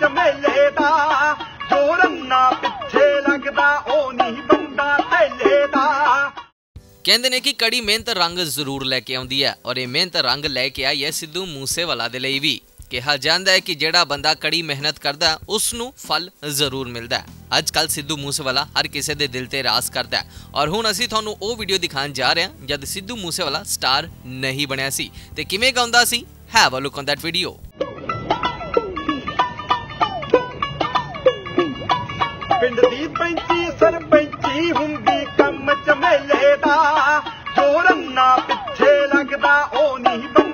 ਕੰਮ ਦਾ ਜੋ ਰੰਨਾ ਪਿੱਛੇ ਲੱਗਦਾ ਉਹ ਨਹੀਂ ਬੰਦਾ ਥੈਲੇ ਦਾ ਕਹਿੰਦੇ ਨੇ ਕਿ ਕੜੀ ਮਿਹਨਤ ਰੰਗ ਜ਼ਰੂਰ ਲੈ ਕੇ ਆਉਂਦੀ ਹੈ ਔਰ ਇਹ ਮਿਹਨਤ ਰੰਗ ਲੈ ਕੇ ਆਈ ਹੈ ਸਿੱਧੂ ਮੂਸੇਵਾਲਾ ਦੇ ਲਈ ਵੀ। ਕਿਹਾ ਜਾਂਦਾ ਹੈ ਕਿ ਜਿਹੜਾ ਬੰਦਾ ਕੜੀ ਮਿਹਨਤ ਕਰਦਾ ਹੈ, ਉਸ ਨੂੰ ਫਲ ਜ਼ਰੂਰ ਮਿਲਦਾ ਹੈ। ਅੱਜ ਕੱਲ ਸਿੱਧੂ ਮੂਸੇਵਾਲਾ ਹਰ ਕਿਸੇ ਦੇ ਦਿਲ ਤੇ ਰਾਸ ਕਰਦਾ ਹੈ ਔਰ ਹੁਣ ਅਸੀਂ ਤੁਹਾਨੂੰ ਉਹ ਵੀਡੀਓ ਦਿਖਾਉਣ ਜਾ ਰਹੇ ਹਾਂ ਜਦ ਸਿੱਧੂ ਮੂਸੇਵਾਲਾ ਸਟਾਰ ਨਹੀਂ ਬਣਿਆ ਸੀ। ਤੇ ਕਿਵੇਂ ਗਾਉਂਦਾ ਸੀ? Have a look on that video ਪਿੰਡ ਦੀ ਪੈਂਤੀ ਸਰਪੰਚੀ ਹੁੰਦੀ ਕੰਮ ਚਮੇਲੇ ਦਾ। ਜੋਰ ਨਾ ਪਿੱਛੇ ਲੱਗਦਾ ਉਹ ਨਹੀਂ